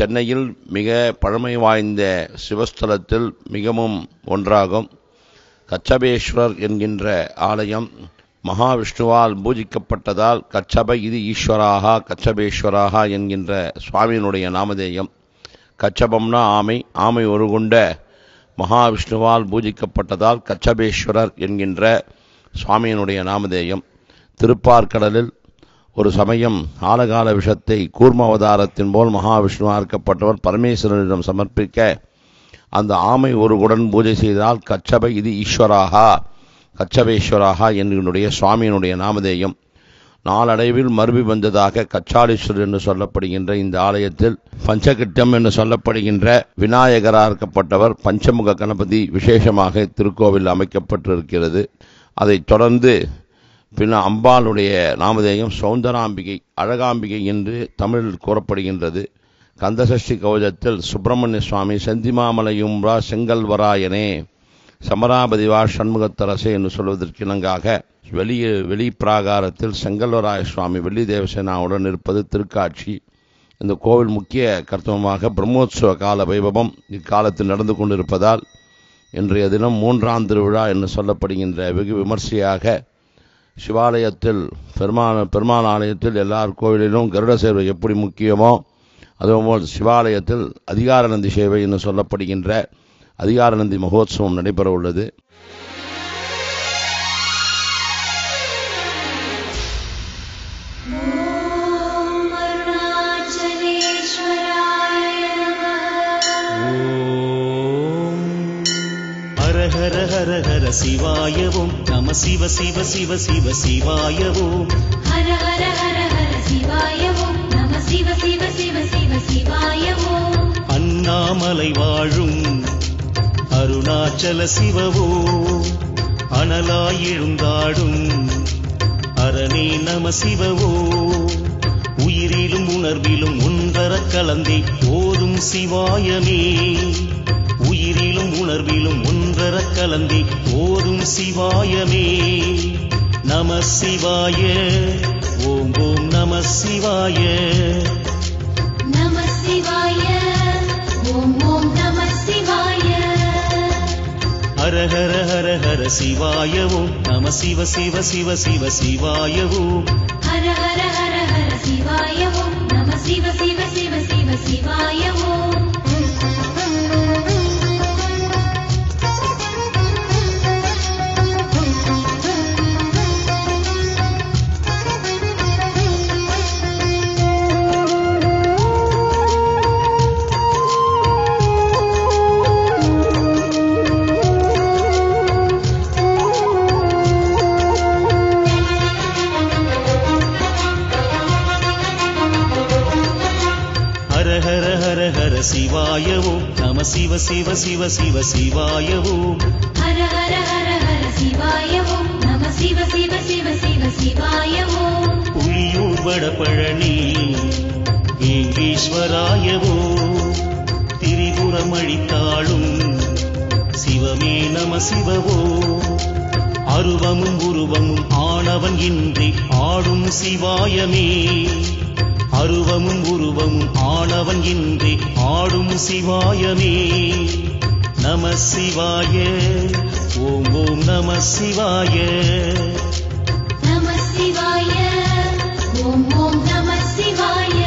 சென்னையில் மிக பழமை வாய்ந்த சிவஸ்தலத்தில் மிகவும் ஒன்றாகும் கச்சபேஸ்வரர் என்கின்ற ஆலயம் மகாவிஷ்ணுவால் பூஜிக்கப்பட்டதால் கச்சப இது ஈஸ்வராகா கச்சபேஸ்வராகா என்கின்ற சுவாமியினுடைய நாமதேயம். கச்சபம்னா ஆமை ஆமை ஒரு கொண்ட மகாவிஷ்ணுவால் பூஜிக்கப்பட்டதால் கச்சபேஸ்வரர் என்கின்ற சுவாமியினுடைய நாமதேயம். திருப்பார்கடலில் ஒரு சமயம் ஆலகால விஷத்தை கூர்ம அவதாரத்தின் போல் மகாவிஷ்ணு அறுக்கப்பட்டவர் பரமேஸ்வரனிடம் சமர்ப்பிக்க அந்த ஆமை ஒரு குடன் பூஜை செய்தால் கச்சபை இது ஈஸ்வராகா கச்சபேஸ்வராகா என்னுடைய சுவாமியினுடைய நாமதேயம். நாளடைவில் மறுபி வந்ததாக கச்சாலீஸ்வரர் என்று சொல்லப்படுகின்ற இந்த ஆலயத்தில் பஞ்சகிட்டம் என்று சொல்லப்படுகின்ற விநாயகராக்கப்பட்டவர் பஞ்சமுக கணபதி விசேஷமாக திருக்கோவில் அமைக்கப்பட்டிருக்கிறது. அதைத் தொடர்ந்து பின்னர் அம்பாளுடைய நாமதேயம் சௌந்தராம்பிகை அழகாம்பிகை என்று தமிழில் கூறப்படுகின்றது. கந்தசஷ்டி கவசத்தில் சுப்பிரமணிய சுவாமி செந்திமாமலையும்ரா செங்கல்வராயனே சமராபதிவா சண்முகத்தரசே என்று சொல்வதற்கு இணங்காக வெளியே வெளி பிராகாரத்தில் செங்கல்வராய சுவாமி வெள்ளி தேவசேனாவுடன் இருப்பது திருக்காட்சி. இந்த கோவில் முக்கிய கர்த்தவமாக பிரம்மோத்சவ கால வைபவம் இக்காலத்தில் நடந்து கொண்டிருப்பதால் இன்றைய தினம் மூன்றாம் திருவிழா என்று சொல்லப்படுகின்ற வெகு விமர்சையாக சிவாலயத்தில் பெருமான பெருமாள் ஆலயத்தில் எல்லார் கோவிலிலும் கருட சேவை எப்படி முக்கியமோ அதுபோல் சிவாலயத்தில் அதிகாரநந்தி சேவை என்று சொல்லப்படுகின்ற அதிகாரநந்தி மகோத்சவம் நடைபெற உள்ளது ஹர ஹர ஹர சிவாயவும். நம சிவ சிவ சிவ சிவ சிவாயவும். ஹர ஹர ஹர ஹர சிவாயவும். நம சிவ சிவ சிவ சிவ சிவாயவும். அண்ணாமலை வாழும். அருணாச்சல சிவவோ அனலாயெழுந்தாடும் அரணே நம சிவவோ உயிரிலும் உணர்விலும் உன்பர கலந்தே போதும் சிவாயமே. உயிரிலும் உணர்விலும் உன் கலந்தி ஓரும் சிவாயமே. நம சிவாய ஓம் ஓம் நம சிவாய. நம சிவாய ஓம் ஓம் நம சிவாய. ஹர ஹர ஹர ஹர சிவாய நம சிவ சிவ சிவ சிவ சிவாய ஹர ஹர ஹர ஹர சிவாய நம சிவ சிவ சிவ சிவ சிவாய சிவாய ஓம் நம சிவ சிவ சிவ சிவ சிவாய ஓம் ஹர ஹர ஹர ஹர சிவாய நம சிவ சிவ சிவ சிவ சிவாய புலியூர் வடபழனி ஏங்கீஸ்வராய ஓம் திரிபுரம் சிவமே நம சிவவோ அருவமும் உருவமும் ஆனவன் இன்றி ஆடும் சிவாயமே. அருவமும் உருவமும் ஆனவன் இன்றி ஆடும் சிவாயமே. நம சிவாய ஓம் ஓம் நம சிவாய. நம சிவாய ஓம் ஓம் நம சிவாய.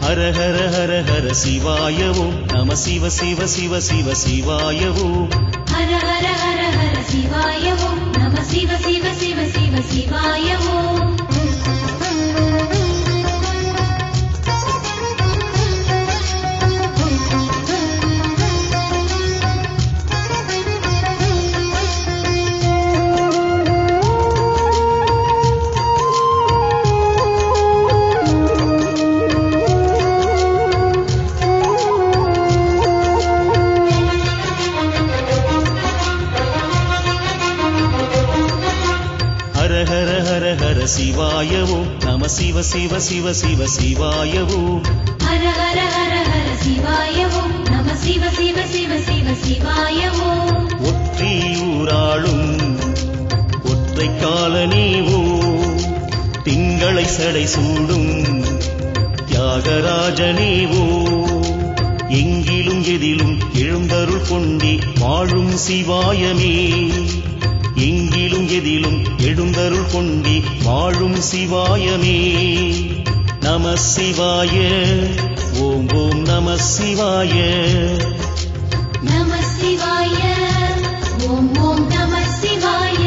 ஹர ஹர ஹர ஹர சிவாயவும் நம சிவ சிவ சிவ சிவ சிவாயவும். ஹர ஹர ஹர ஹர சிவாயவும் நம சிவ சிவ சிவ சிவ சிவாயவும். சிவ சிவ சிவ சிவ சிவாயவும் ஹர ஹர ஹர ஹர சிவாயவும் நம சிவ சிவ சிவ சிவ சிவாயவும் ஒற்றியூராளும் ஒற்றை கால நீவோ திங்களை சடை சூடும் தியாகராஜ நீவோ எங்கிலும் எதிலும் எழுந்தருள் கொண்டே வாழும் சிவாயமே. எங்கிலும் எதிலும் எழுந்தருள் கொண்டே வாழும் சிவாயமே. நம சிவாய ஓம் ஓம் நம சிவாய. நம சிவாய ஓம் ஓம் நம சிவாய.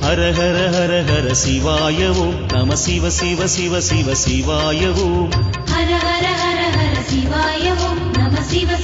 ஹர ஹர ஹர ஹர சிவாய ஓம் நம சிவ சிவ சிவ சிவ சிவாய ஓம் ஹர ஹர ஹர ஹர சிவாய ஓம் நம சிவ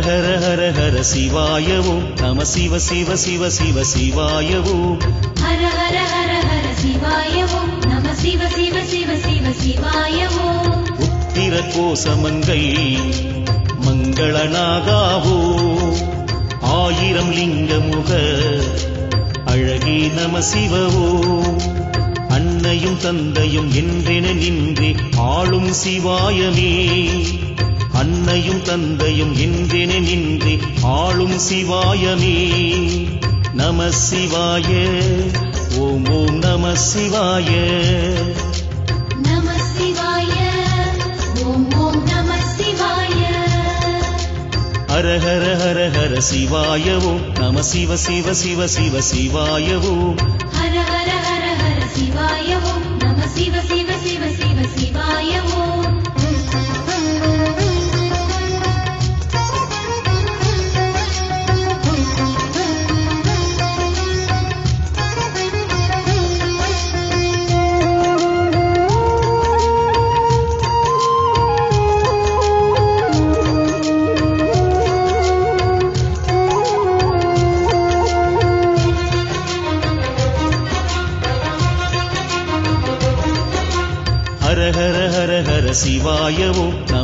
ஹர ஹர ஹர ஹர சிவாய ஓம் நம சிவ சிவ சிவ சிவ சிவாய ஓம் ஹர ஹர ஹர ஹர சிவாய ஓம் நம சிவ சிவ சிவ சிவ சிவாய ஓம் உத்திர கோசமங்கை மங்களநாகாவோ ஆயிரம் லிங்கமுக அழகே நம சிவவோ அன்னையும் தந்தையும் என்றென நின்றே ஆளும் சிவாயமே. அன்னையும் தந்தையும் என்றென நின்றே ஆளும் சிவாயமே நம சிவாய ஓம் ஓம் நம சிவாய. ஹர ஹர ஹர ஹர சிவாய ஓம் நம சிவ சிவ சிவ சிவ சிவாய ஓம் ஹர ஹர ஹர ஹர சிவாய ஓம் நம சிவ சிவ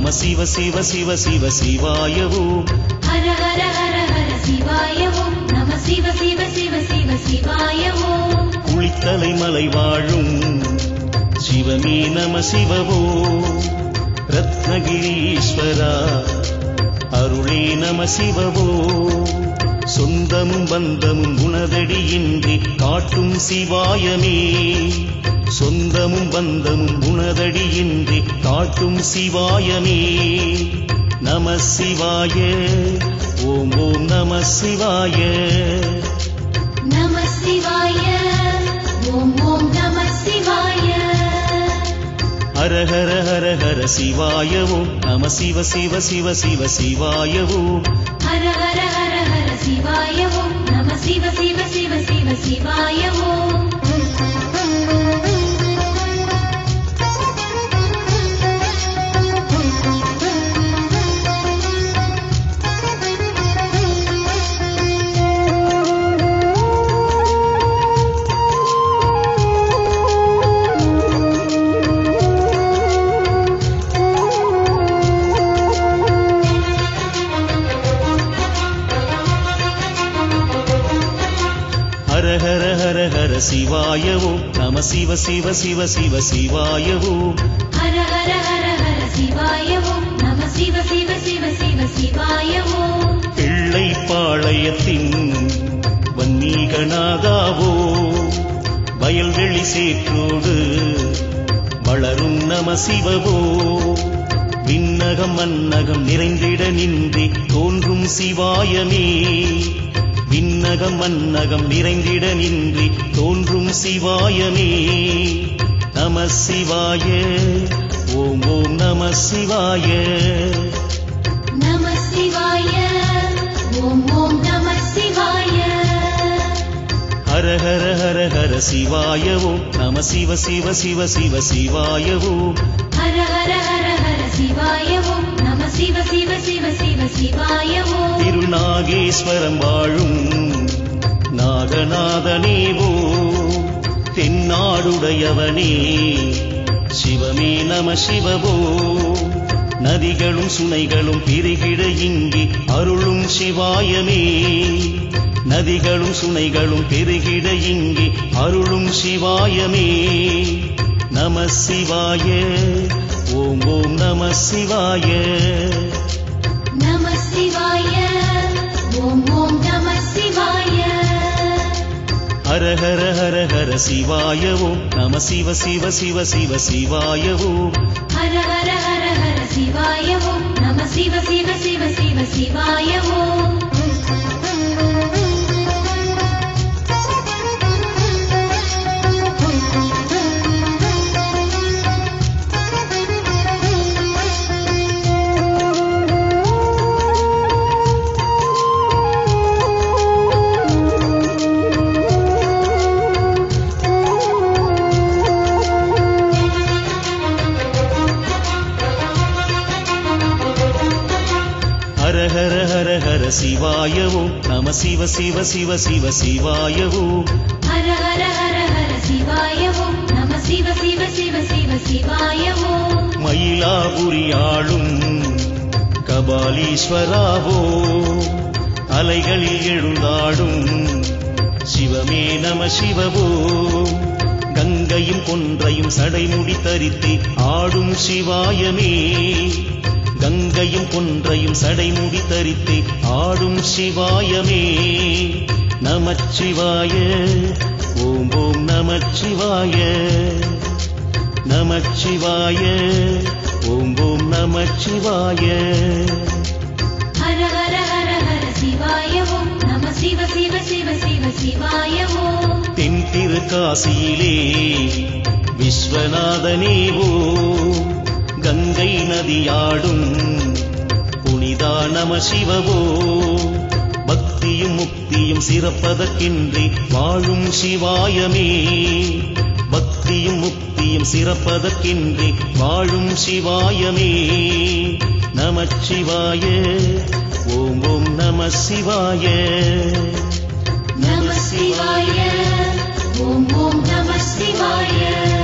நம சிவ சிவ சிவ சிவ சிவாய ஓம் ஹர ஹர ஹர ஹர சிவாய ஓம் நம சிவ சிவ சிவ சிவ சிவாய ஓம் குளித்தலை மலை வாழும் சிவமே நம சிவவோ. ரத்னகிரீஸ்வரா அருளே நம சிவவோ. சொந்தமும் பந்தமும் உனதடியின்றி காட்டும் சிவாயமே. சொந்தமும் பந்தமும் உனதடியின்றி காட்டும் சிவாயமே நம சிவாய ஓம் ஓம் நம சிவாய. நம சிவாய ஓம் ஓம் நம சிவாய. ஹர ஹர ஹர ஹர சிவாய ஓம் நம சிவ சிவ சிவ சிவ சிவாய ஓம் ஹர ஹர ஹர ஹர சிவாய ஓம் நம சிவ சிவ சிவ சிவ சிவாய ஹர ஹர ஹர சிவாய ஓம் நம சிவ சிவ சிவ சிவ சிவாய ஓம் ஹர ஹர ஹர ஹர சிவாய ஓம் நம சிவ சிவ சிவ சிவ சிவாய ஓம் பிள்ளை பாளையத்தின் வன்னீகநாதாவோ வயல்வெளி சேற்றோடு வளரும் நம சிவவோ. விண்ணகம் மன்னகம் நிறைந்திட நின்றே தோன்றும் சிவாயமே. விண்ணகம் மன்னகம் நிறைந்திட நின்றே தோன்றும் சிவாயமே நம சிவாய ஓம் ஓம் நம சிவாய. நம சிவாய ஓம் ஓம் நம சிவாய. ஹர ஹர ஹர ஹர சிவாய ஓம் நம சிவ சிவ சிவ சிவ சிவாய ஓம். ஹர ஹர ஹர ஹர சிவாய ஓம் சிவ சிவ சிவ சிவ சிவாய திருநாகேஸ்வரம் வாழும் நாகநாதனேவோ. தென்னாடுடையவனே சிவமே நம சிவவோ. நதிகளும் சுனைகளும் பிரிகிட இங்கே அருளும் சிவாயமே. நதிகளும் சுனைகளும் பெருகிட இங்கே அருளும் சிவாயமே. நம சிவாய ஓம் ஓம் நம சிவாய. நம சிவாய. ஓம் ஓம் நம சிவாய. ஹர ஹர ஹர ஹர சிவாய. ஓம் நம சிவ சிவ சிவ சிவ சிவாய. ஓம். ஹர ஹர ஹர ஹர சிவாய. ஓம் நம சிவ சிவ சிவ சிவ சிவாய. ஓம். சிவ சிவ சிவ சிவ சிவாய ஓம் ஹர ஹர ஹர ஹர சிவாய ஓம் நம சிவ சிவ சிவ சிவ சிவாய ஓம் மயிலாபுரியாளும் கபாலீஸ்வராவோ. அலைகளில் எழுந்தாடும் சிவமே நம சிவவோ. கங்கையும் கொன்றையும் சடைமுடி தரித்தே ஆடும் சிவாயமே. கங்கையும் கொன்றையும் சடைமுடி தரித்தே ஆடும் சிவாயமே. நமச்சிவாய ஓம் ஓம் நமச்சிவாய. நமச்சிவாய ஓம் ஓம் நமச்சிவாய. ஹர ஹர ஹர ஹர சிவாய ஓம் நம சிவ சிவ சிவ சிவ சிவாய ஓம் தென் திருக்காசியிலே விஸ்வநாதனேவோ. கங்கை நதியாடும் புனிதா நம சிவவோ. பக்தியும் முக்தியும் சிறப்பதற்கின்றி வாழும் சிவாயமே. பக்தியும் முக்தியும் சிறப்பதற்கின்றி வாழும் சிவாயமே. நமச்சிவாய ஓம் ஓம் நம சிவாய. நம சிவாய ஓம் ஓம் நம சிவாய.